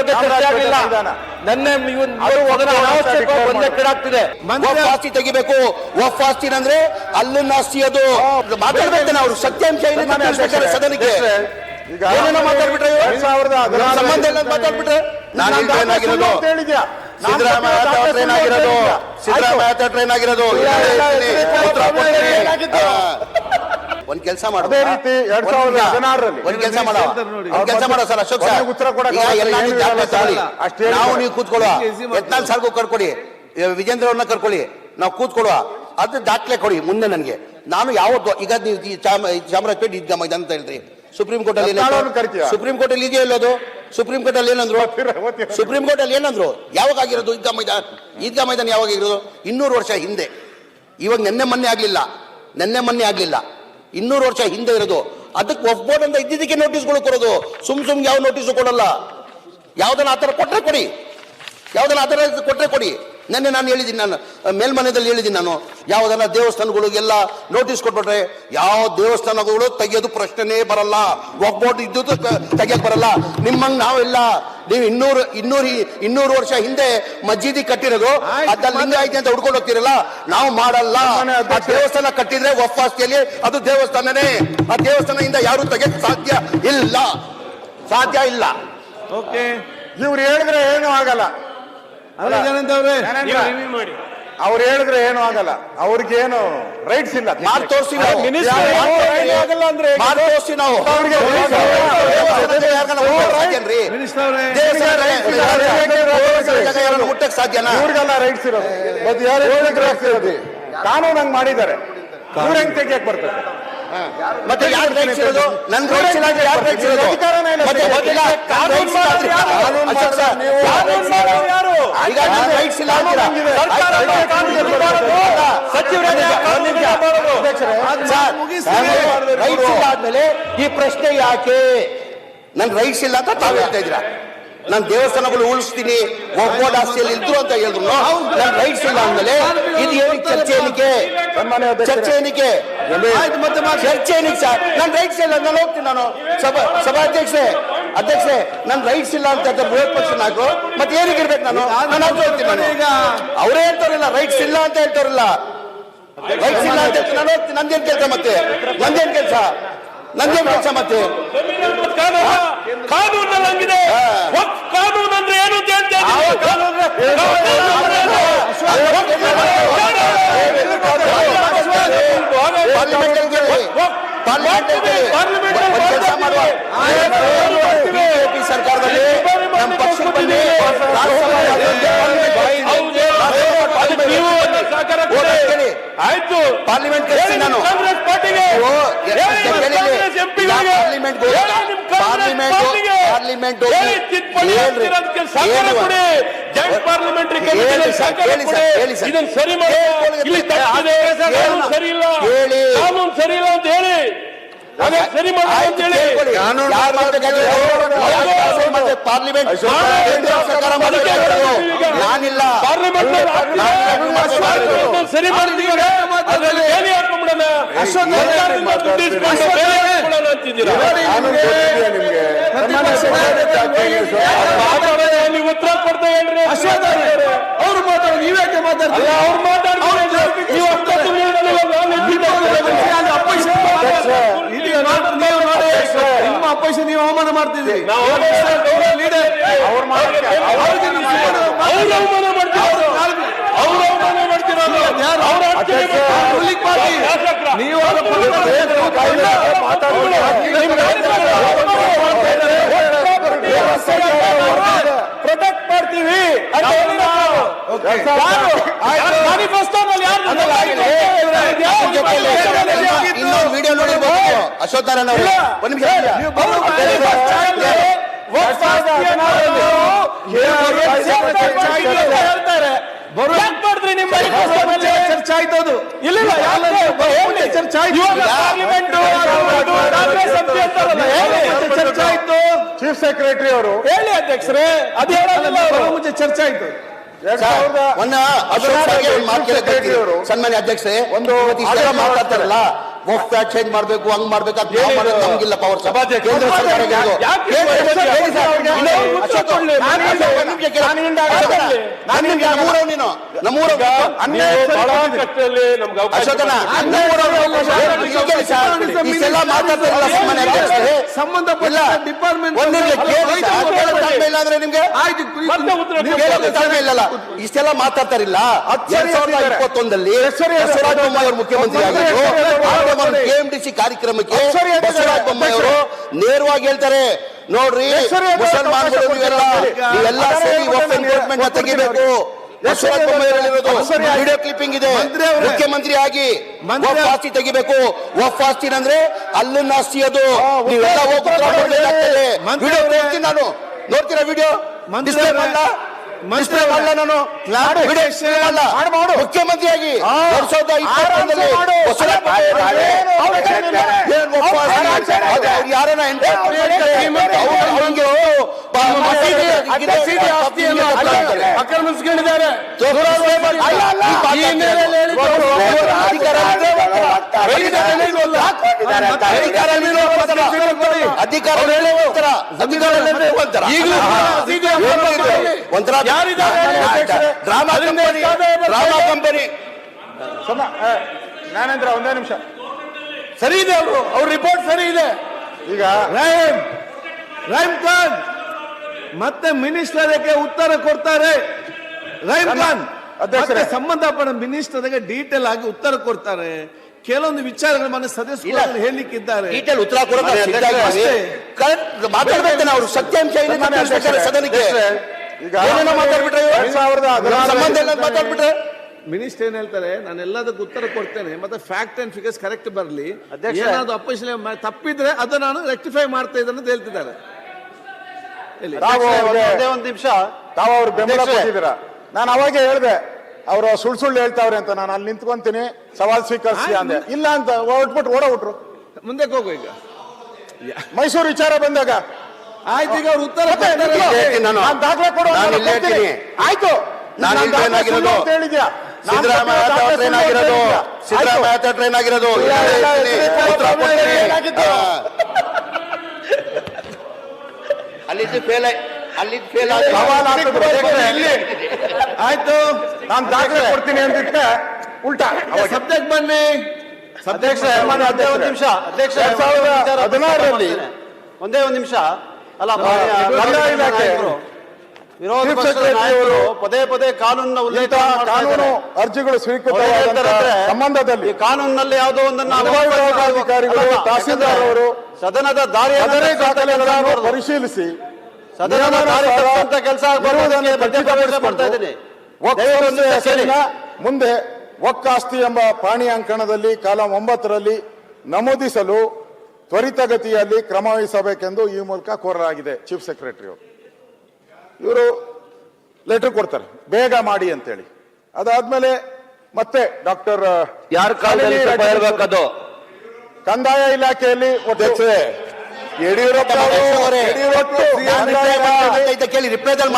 ಬಗ್ಗೆ ಚರ್ಚೆ ಆಗಲಿಲ್ಲ ಸಂವಿಧಾನ. ಒಂದೇ. ಕೀಡಾಗ್ತಿದೆ ವಫ್ ಆಸ್ತಿ ತೆಗಿಬೇಕು ವಫ್ ಆಸ್ತಿ ಅಂದ್ರೆ ಅಲ್ಲಿನ ಆಸ್ತಿ ಅದು. ಮಾತಾಡ್ಬೇಕು ನಾವು ಸತ್ಯಾಂಶ ಸದನಕ್ಕೆ. ಏನೇನೋ ಮಾತಾಡ್ಬಿಟ್ರೆ ಸಂಬಂಧ ಇಲ್ಲ ಮಾತಾಡ್ಬಿಟ್ರೆ? ನಾನು ಹೇಳಿದ್ಯಾ? ಸಿದ್ದರಾಮಯ್ಯ ಟ್ರೈನ್ ಆಗಿರೋದು ಸಿದ್ದರಾಮಯ್ಯ ಟ್ರೈನ್ ಆಗಿರೋದು ಒಂದ್ ಕೆಲಸ ಮಾಡು. ಅದೇ ರೀತಿ ಎರಡ್ ಸಾವಿರದ ಹದಿನಾರರಲ್ಲಿ. ಒಂದ್ ಕೆಲಸ ಮಾಡೋ. ಒಂದ್ ಕೆಲಸ ಮಾಡೋ ಸರ್ ಅಶೋಕ್ ಸರ್ ಉತ್ತರ ಕೊಡಕ್ಕೆ ನೀವು ನಾವು ಕೂತ್ಕೊಳ್ಳುವ. ಯತ್ನಾಳ್ ಸರ್ಗೂ ಕರ್ಕೊಡಿ. ವಿಜೇಂದ್ರ ಅವ್ರನ್ನ ಕರ್ಕೊಳ್ಳಿ ನಾವು ಕೂತ್ಕೊಳ್ಳುವ. ಅದು ದಾಖಲೆ ಕೊಡಿ ಮುಂದೆ ನನಗೆ. ನಾನು ಯಾವತ್ತು ಈಗ ನೀವು ಚಾಮರಾಜಪೇಟೆ ಇದ್ದ ಮೈದಾನ ಅಂತ ಹೇಳಿದ್ರಿ. ಸುಪ್ರೀಂ ಕೋರ್ಟ್ ಅಲ್ಲಿ ಸುಪ್ರೀಂ ಕೋರ್ಟ್ ಅಲ್ಲಿ ಇದೆಯಲ್ಲ ಇಲ್ಲೋದು ಸುಪ್ರೀಂ ಕೋರ್ಟ್ ಅಲ್ಲಿ ಏನಂದ್ರು. ಸುಪ್ರೀಂ ಕೋರ್ಟ್ ಅಲ್ಲಿ ಏನಂದ್ರು? ಯಾವಾಗ ಆಗಿರೋದು ಈದ್ಗಾ ಮೈದಾನ? ಈದ್ಗಾ ಮೈದಾನ ಯಾವಾಗ ಆಗಿರೋದು? ಇನ್ನೂರು ವರ್ಷ ಹಿಂದೆ. ಇವಾಗ ನೆನ್ನೆ ಮೊನ್ನೆ ಆಗ್ಲಿಲ್ಲ. ನೆನ್ನೆ ಮೊನ್ನೆ ಆಗ್ಲಿಲ್ಲ. ಇನ್ನೂರು ವರ್ಷ ಹಿಂದೆ ಇರೋದು. ಅದಕ್ಕೆ ಒಫ್ ಬೋರ್ಡ್ ಅಂತ ಇದ್ದಿದ್ದಕ್ಕೆ ನೋಟಿಸ್ಗಳು ಕೊಡೋದು. ಸುಮ್ ಸುಮ್ ಯಾವ ನೋಟಿಸ್ ಕೊಡಲ್ಲ? ಯಾವ್ದನ್ನ ಆತರ ಕೊಟ್ರೆ ಕೊಡಿ. ಯಾವ್ದನ್ನ ಆತರ ಕೊಟ್ರೆ ಕೊಡಿ. ನೆನ್ನೆ ನಾನು ಹೇಳಿದ್ದೀನಿ ನಾನು ಮೇಲ್ಮನೆಯಲ್ಲಿ ಹೇಳಿದ್ದೀನಿ ನಾನು ಯಾವುದನ್ನ ದೇವಸ್ಥಾನಗಳಿಗೆಲ್ಲ ನೋಟಿಸ್ ಕೊಟ್ಬಿಟ್ರೆ ಯಾವ ದೇವಸ್ಥಾನಗಳು ತೆಗೆಯೋದು ಪ್ರಶ್ನೆನೇ ಬರಲ್ಲ. ಒಗ್ಬೋಟ್ ಬೋರ್ಡ್ ಇದ್ದುದು ತೆಗಿಯಕ್ ಬರಲ್ಲ. ನಿಮ್ಮಂಗೆ ನಾವೆಲ್ಲ. ನೀವು ಇನ್ನೂರು ಇನ್ನೂರು ಇನ್ನೂರು ವರ್ಷ ಹಿಂದೆ ಮಜ್ಜಿದಿ ಕಟ್ಟಿರೋದು ಅದ್ದಲ್ಲಿ ಐತೆ ಅಂತ ಹುಡ್ಕೊಂಡು ಹೋಗ್ತಿರಲ್ಲ? ನಾವು ಮಾಡಲ್ಲ. ಆ ದೇವಸ್ಥಾನ ಕಟ್ಟಿದ್ರೆ ಒಪ್ಪಾಸ್ತಿಯಲ್ಲಿ ಅದು ದೇವಸ್ಥಾನನೇ. ಆ ದೇವಸ್ಥಾನದಿಂದ ಯಾರು ತೆಗೆಯಕ್ ಸಾಧ್ಯ ಇಲ್ಲ. ಸಾಧ್ಯ ಇಲ್ಲ. ಓಕೆ. ಇವ್ರು ಹೇಳಿದ್ರೆ ಏನು ಆಗಲ್ಲ. ಜ್ಞಾನೇಂದ್ರ, ಅವ್ರು ಹೇಳಿದ್ರೆ ಏನು ಆಗಲ್ಲ ಅವ್ರಿಗೇನು ರೈಟ್ಸ್ ಇಲ್ಲ ಮಾತು ತೋರಿಸಿ ನಾವು ಮಾಡ್ ಏನು ಆಗಲ್ಲ ಅಂದ್ರೆ ಮಾತು ತೋರ್ಸಿ ನಾವು ಅವ್ರಿಗೆ ದೇವಸ್ಥಾನದಲ್ಲಿ ಯಾರ್ಗಾನ ಸಾಧ್ಯನ್ರಿ? ಯಾರನ್ನ ಮುಟ್ಟಕ್ ಸಾಧ್ಯನಾ ಇವ್ರಿಗೆಲ್ಲ ರೈಟ್ಸ್ ಇರೋದು ಮತ್ತೆ ಯಾರು ಹೇಳಿದ್ರೆ ಕಾನೂನು ಹಂಗ್ ಮಾಡಿದ್ದಾರೆ ಅವ್ರು ಹೆಂಗ್ ತೆಗಿಯಕ್ ಬರ್ತದೆ ಮತ್ತೆ ಯಾರು ರೈಟ್ಸ್ ಇರೋದು ನನ್ ರೈಟ್ಸ್ ಇಲ್ಲ ಅಂದ್ರೆ ಯಾರು ರೈಟ್ಸ್ ಇರೋದು. ಮತ್ತೆ? ಕಾನೂನು ನೀವು- ಯಾರು ಈಗ ರೈಟ್ಸ್ ಇಲ್ಲ ಅಂತೀರಾ? ಸರ್ಕಾರ ಕಾನೂನು. ಸಚಿವರೇ ಕಾನೂನು. ರೈಟ್ಸ್ ಇಲ್ಲ ಆದ್ಮೇಲೆ ಈ ಪ್ರಶ್ನೆ ಯಾಕೆ ನನ್ ರೈಟ್ಸ್ ಇಲ್ಲ ಅಂತ ತಾವ್ ಹೇಳ್ತಾ ಇದ್ದೀರಾ ನಾನು ದೇವಸ್ಥಾನಗಳು ಉಳಿಸ್ತೀನಿ ಒಬ್ಬೊಡ್ ಆಸ್ತಿಯಲ್ಲಿ ಇದ್ರು ಅಂತ ಹೇಳಿದ್ರು. ನನ್ ರೈಟ್ಸ್ ಇಲ್ಲ ಅಂದ್ಮೇಲೆ ಇದು ಏನಕ್ಕೆ ಚರ್ಚೆ ಏನಕ್ಕೆ. ಚರ್ಚೆ ಏನಕ್ಕೆ ಆಯ್ತು, ಮತ್ತೆ ಮಾ- ಚರ್ಚೆ ಏನಕ್ಕೆ ಸರ್? ನನ್ ರೈಟ್ಸ್ ಇಲ್ಲ ನಾನು ಹೋಗ್ತೀನಿ ನಾನು. ಸಭಾ ಸಭಾಧ್ಯಕ್ಷೆ ಅಧ್ಯಕ್ಷೆ ನನ್ ರೈಟ್ಸ್ ಇಲ್ಲ ಅಂತ ವಿರೋಧ ಪಕ್ಷ ನಾಯಕರು ಮತ್ತೆ ಏನಕ್ಕೆ ಇರ್ಬೇಕು ನಾನು? ನಾನು ಅದು ಹೋಗ್ತೀನಿ ನಾನು. ಅವರೇ ಹೇಳ್ತಾರಲ್ಲ ರೈಟ್ಸ್ ಇಲ್ಲ ಅಂತ ಹೇಳ್ತಾರಲ್ಲ. ರೈಟ್ಸ್ ಇಲ್ಲ ಅಂತ ಹೇಳ್ತೀನಿ ನಾನು ಹೋಗ್ತೀನಿ. ನಂದೇನ್ ಕೆಲಸ ಮತ್ತೆ? ನಂದೇನ್ ಕೆಲಸ? ನಂದೇನ್ ಕೆಲಸ ಮತ್ತೆ ಕಾನೂನು. ವಕ್ಫ್ ಕಾನೂನು ಅಂದ್ರೆ ಏನು ಅಂತ ಕೆಲಸ ಮಾಡುವ ಬಿಜೆಪಿ ಸರ್ಕಾರದಲ್ಲಿ ನಮ್ಮ. ಆಯ್ತು ಪಾರ್ಲಿಮೆಂಟ್ ನಾನು ಕಾಂಗ್ರೆಸ್ ಪಾರ್ಟಿಗೆ ಪಾರ್ಲಿಮೆಂಟ್ ಜಾಯಿಂಟ್ ಪಾರ್ಲಿಮೆಂಟರಿ ಸರ್. ಇದನ್ನ ಮಾಡಿ. ಹೇಳ್ಕೊಳ್ಳಿ. ಇಲ್ಲಿ ತಪ್ಪಿದೆ. ಸರಿ ಇಲ್ಲ. ಕಾನೂನು ಸರಿ ಇಲ್ಲ ಅಂತ ಹೇಳಿ. ಸರಿ ಮಾಡಿ ಅಂತ ಹೇಳಿ? ಪಾರ್ಲಿಮೆಂಟ್ ಕೇಂದ್ರ ಸರ್ಕಾರ ಮಾಡ್ತಾರೆ. ನಾನಿಲ್ಲ. ಪಾರ್ಲಿಮೆಂಟ್ ಸರಿ ಅದ್ರಲ್ಲಿ ಉತ್ತರ ಕೊಡ್ತಾ ಹೇಳ್ರಿ ಅವ್ರು ಮಾತಾಡ ನೀವ್ಯಾಕೆ ಮಾತಾಡ್ತೀರಿ ಅವ್ರು ನಿಮ್ಮ ಅಪ್ಪಯ್ಯ ನೀವು ಅವಮಾನ ಮಾಡ್ತಿದ್ದೀರಿ ನಾವು ಲೀಡರ್ ಅವ್ರು ಮಾಡ್ತಾರೆ. ಅವ್ರಿಗೆ ನೀವು ಸುಮ್ಮನೆ ಅವ್ರು ಅವಮಾನ ಮಾಡ್ತಿರೋದು ಅವ್ರು ಅವಮಾನ ಮಾಡ್ತಿರೋದು ಯಾರು? ಅವ್ರ ಅಡ್ಚಣೆ ಅಧ್ಯಕ್ಷ, ಮಾಡ್ತಿರೋದು. ruling party. ಶಾಸಕರ. ಪ್ರೊಟೆಕ್ಟ್ ಮಾಡ್ತೀವಿ ಯಾರು ವಿಡಿಯೋ ನೋಡಿರ್ಬೋದು ಅಶೋಕ್ ನಾರಾಯಣ ಒಂದು ನಿಮಿಷ ಹೇಳ್ತಾರೆ ಮಾಡಿದ್ರಿ ನಿಮ್ಮ manifestoದಲ್ಲಿ? ಚರ್ಚೆ ಆಯ್ತು. ಅದು ಇಲ್ಲ. ಚರ್ಚೆ ಆಯ್ತು. ಚರ್ಚೆ ಆಯ್ತು? ಚೀಫ್ ಸೆಕ್ರೆಟರಿ ಅವರು. ಹೇಳಿ ಅಧ್ಯಕ್ಷರೇ ಅದು ಹೇಳೋದಿಲ್ಲ ಮುಂಚೆ ಚರ್ಚೆ ಆಯ್ತು. ಮೊನ್ನ ಅಶೋಕ್ ಸನ್ಮಾನ್ಯ ಅಧ್ಯಕ್ಷರೇ ಒಂದು ಮಾತಾಡ್ತಾರಲ್ಲ? ವಫ್ ಚೇಂಜ್ ಮಾಡ್ಬೇಕು ಹಂಗ್ ಮಾಡ್ಬೇಕು ಅದ್ ನಾವ್ ಮಾಡೋದು ನಮ್ಗಿಲ್ಲ ಪವರ್. ಕೇಂದ್ರ ಸರ್ಕಾರ. ನಾನು ನಮ್ಮೂರವ್ ನೀನು ಅಶೋಕನ ಇಷ್ಟೆಲ್ಲ ಮಾತಾಡ್ತಾರಲ್ಲ ಸುಮ್ಮನೆ ಅಧ್ಯಕ್ಷರೇ. ಸಂಬಂಧಪಟ್ಟ ಡಿಪಾರ್ಟ್ಮೆಂಟ್ ತಾಳ್ಮೆ ಇಲ್ಲ. ಅಂದ್ರೆ ನಿಮ್ಗೆ? ಆಯ್ತು ತಾಳ್ಮೆ ಇಲ್ಲಲ್ಲ ಇಷ್ಟೆಲ್ಲ ಮಾತಾಡ್ತಾರಿಲ್ಲ. ಎರಡ್ ಸಾವಿರದ ಇಪ್ಪತ್ತೊಂದಲ್ಲಿ ಹೆಸರು ಬೊಮ್ಮಾಯಿ ಅವರು ಮುಖ್ಯಮಂತ್ರಿ ಆಗಿದ್ರು ಕೆ ಎಂ ಡಿ ಸಿ ಕಾರ್ಯಕ್ರಮಕ್ಕೆ. ಬಸವರಾಜ ಬೊಮ್ಮಾಯಿ ಅವರು ನೇರವಾಗಿ ಹೇಳ್ತಾರೆ ನೋಡ್ರಿ. ಮುಸಲ್ಮಾನಗಳು ನೀವೆಲ್ಲ ಸೇರಿ ವಫ್ ಎನ್ಕ್ರೋಚ್ಮೆಂಟ್ ತೆಗಿಬೇಕು. ಬಸವರಾಜ ಬೊಮ್ಮಾಯಿ ಹೇಳಿರೋದು ವಿಡಿಯೋ ಕ್ಲಿಪ್ಪಿಂಗ್ ಇದೆ. ಮುಖ್ಯಮಂತ್ರಿ ಆಗಿ ವಫ್ ಆಸ್ತಿ ತೆಗಿಬೇಕು ವಫ್ ಆಸ್ತಿ ಅಂದ್ರೆ ಅಲ್ಲಿನ ಆಸ್ತಿ ಅದು. ನೀವೆಲ್ಲ ಹೋಗಿ ಉತ್ತರ ಉತ್ತರ ವಿಡಿಯೋ. ನಾನು. ನೋಡ್ತೀರಾ ವಿಡಿಯೋ? ಡಿಸ್ಪ್ಲೇ ಮಾಡಲ್ಲ ಮುಖ್ಯಮಂತ್ರಿಯಾಗಿ. ಎರಡ್ ಸಾವಿರದ ಇಪ್ಪತ್ತೊಂದರಲ್ಲಿ ಯಾರನ್ನ. ಆಕ್ರಮಿಸ್ಕೊಂಡಿದ್ದಾರೆ ಅಧಿಕಾರ. ಅಧಿಕಾರ ಒಂಥರ ಡ್ರಾಮಾ ಕಂಪನಿ. Drama company. ಒಂದೇ ನಿಮಿಷ. ಸರಿ ಇದೆ ಅವರು. ಅವ್ರ ರಿಪೋರ್ಟ್ ಸರಿ ಇದೆ. ಈಗ ರಹೀಂ ರಹೀಂ ಖಾನ್. ಮತ್ತೆ ಮಿನಿಸ್ಟರ್ ಉತ್ತರ ಕೊಡ್ತಾರೆ. ರೈಮ್ ಖಾನ್. ಸಂಬಂಧಪಟ್ಟ ಮಿನಿಸ್ಟರ್ಗೆ ಡೀಟೇಲ್ ಆಗಿ ಉತ್ತರ ಕೊಡ್ತಾರೆ. ಕೆಲವೊಂದು ವಿಚಾರಗಳು ಮನೆ ಸದಸ್ಯರು ಹೇಳಲಿಕ್ಕಿದ್ದಾರೆ ಡೀಟೇಲ್ ಉತ್ತರ ಕೊಡೋಕೆ. ಕರೆಕ್ಟ್ ಮಾತಾಡ್ಬೇಕು ಸತ್ಯಾಂಶ ಏನಿದೆ ತಿಳಿಸ್ಬೇಕಾದ್ರೆ ಸದನಕ್ಕೆ ಈಗ ಏನೇನೋ ಮಾತಾಡ್ಬಿಟ್ರೆ ಇವ್ರು? ಎರಡ್ ಸಾವಿರದ ಹದಿನಾರರಲ್ಲಿ- ಸಂಬಂಧ ಇಲ್ಲ ಅಂತ ಮಾತಾಡ್ಬಿಟ್ರೆ ಮಿನಿಸ್ಟರ್ ಏನ್ ಹೇಳ್ತಾರೆ ನಾನು ಎಲ್ಲದಕ್ಕೂ ಉತ್ತರ ಕೊಡ್ತೇನೆ ಮತ್ತೆ ಫ್ಯಾಕ್ಟ್ ಅಂಡ್ ಫಿಗರ್ಸ್ ಕರೆಕ್ಟ್ ಬರಲಿ. ಏನಾದ್ರು ಅಪೋಸಿಷನ್ ತಪ್ಪಿದ್ರೆ ಅದು ನಾನು ರೆಕ್ಟಿಫೈ ಮಾಡ್ತಾ ಇದ್ದೇನೆ ಅಂತ ಹೇಳ್ತಿದ್ದಾರೆ. ನಾವು ಒಂದೇ ಒಂದು ನಿಮಿಷ ತಾವು ಅವ್ರು ಬೆಂಬಲ ಅಧ್ಯಕ್ಷರೇ. ಕೊಟ್ಟಿದ್ದೀರಾ ನಾನು ಅವಾಗೆ ಹೇಳಿದೆ ಅವರು ಸುಳ್ಳು ಸುಳ್ಳು ಹೇಳ್ತಾವ್ರೆ ಅಂತ ನಾನು ಅಲ್ಲಿ ನಿಂತ್ಕೊಂತೀನಿ ಸವಾಲ್ ಸ್ವೀಕರಿಸಿ ಅಂದೆ. ಇಲ್ಲ ಅಂತ ಹೊಟ್ಬಿಟ್ಟು ಓಡೋಬಿಟ್ರು ಮುಂದಕ್ಕೆ ಹೋಗು ಈಗ. ಮೈಸೂರು ವಿಚಾರ ಬಂದಾಗ. ಆಯ್ತು ಈಗ ಅವ್ರು ಉತ್ತರ ದಾಖಲೆ ಕೊಡು. ಆಯ್ತು. ಹೇಳಿದ್ಯಾ? ನಾನ್ ಸಿದ್ದರಾಮಯ್ಯ ಟ್ರೈನ್ ಆಗಿರೋದು? ಸಿದ್ದರಾಮಯ್ಯ ಟ್ರೈನ್ ಆಗಿರೋದು. ಅಲ್ಲಿದ್ದು ಫೇಲ್ ಅಲ್ಲಿದ್ದು ಫೇಲ್ ಆಗಿ ಆಯ್ತು ನಾನ್ ದಾಖಲೆ ಕೊಡ್ತೀನಿ ಅಂದಿದ್ಕೆ ಉಲ್ಟಾ. ಸಬ್ಜೆಕ್ಟ್ ಬನ್ನಿ. ಅಧ್ಯಕ್ಷ ಒಂದೇ. ನಿಮಿಷ. ಅಧ್ಯಕ್ಷ ಹದಿನಾರರಲ್ಲಿ ಒಂದೇ ಒಂದ್ ನಿಮಿಷ. ಅಲ್ಲ ವಿರೋಧ ನಾಯಕರು ಪದೇ ಪದೇ ಕಾನೂನಿನ ಉಲ್ಲೇಖ ಕಾನೂನು. ಅರ್ಜಿಗಳು ಅಂದ್ರೆ ಸಂಬಂಧದಲ್ಲಿ ಕಾನೂನಿನಲ್ಲಿ ಯಾವುದೋ ಒಂದನ್ನ ಅಧಿಕಾರಿಗಳು, ತಹಸೀಲ್ದಾರ್ ಅವರು ಸದನದ ದಾರಿಯನ್ನು. ಪರಿಶೀಲಿಸಿ. ಸದನದ ದಾರಿ ಕೆಲಸ ಬರುವುದನ್ನು ಮಾಡ್ತಾ ಇದ್ದೀನಿ. ಮುಂದೆ ಒಕ್ಕಾಸ್ತಿ ಎಂಬ ಪ್ರಾಣಿ ಅಂಕಣದಲ್ಲಿ ಕಾಲಂ ಒಂಬತ್ತರಲ್ಲಿ ನಮೂದಿಸಲು ತ್ವರಿತಗತಿಯಲ್ಲಿ ಕ್ರಮ ವಹಿಸಬೇಕೆಂದು ಈ ಮೂಲಕ ಕೋರಲಾಗಿದೆ ಚೀಫ್ ಸೆಕ್ರೆಟರಿ ಅವರು. ಇವರು ಲೆಟರ್ ಕೊಡ್ತಾರೆ. ಬೇಗ ಮಾಡಿ ಅಂತೇಳಿ. ಅದಾದ್ಮೇಲೆ ಮತ್ತೆ ಡಾಕ್ಟರ್ ಕಂದಾಯ ಇಲಾಖೆಯಲ್ಲಿ ಯಡಿಯೂರಪ್ಪ ಕೇಳಿ ರಿಪ್ಲೈದಲ್ಲಿ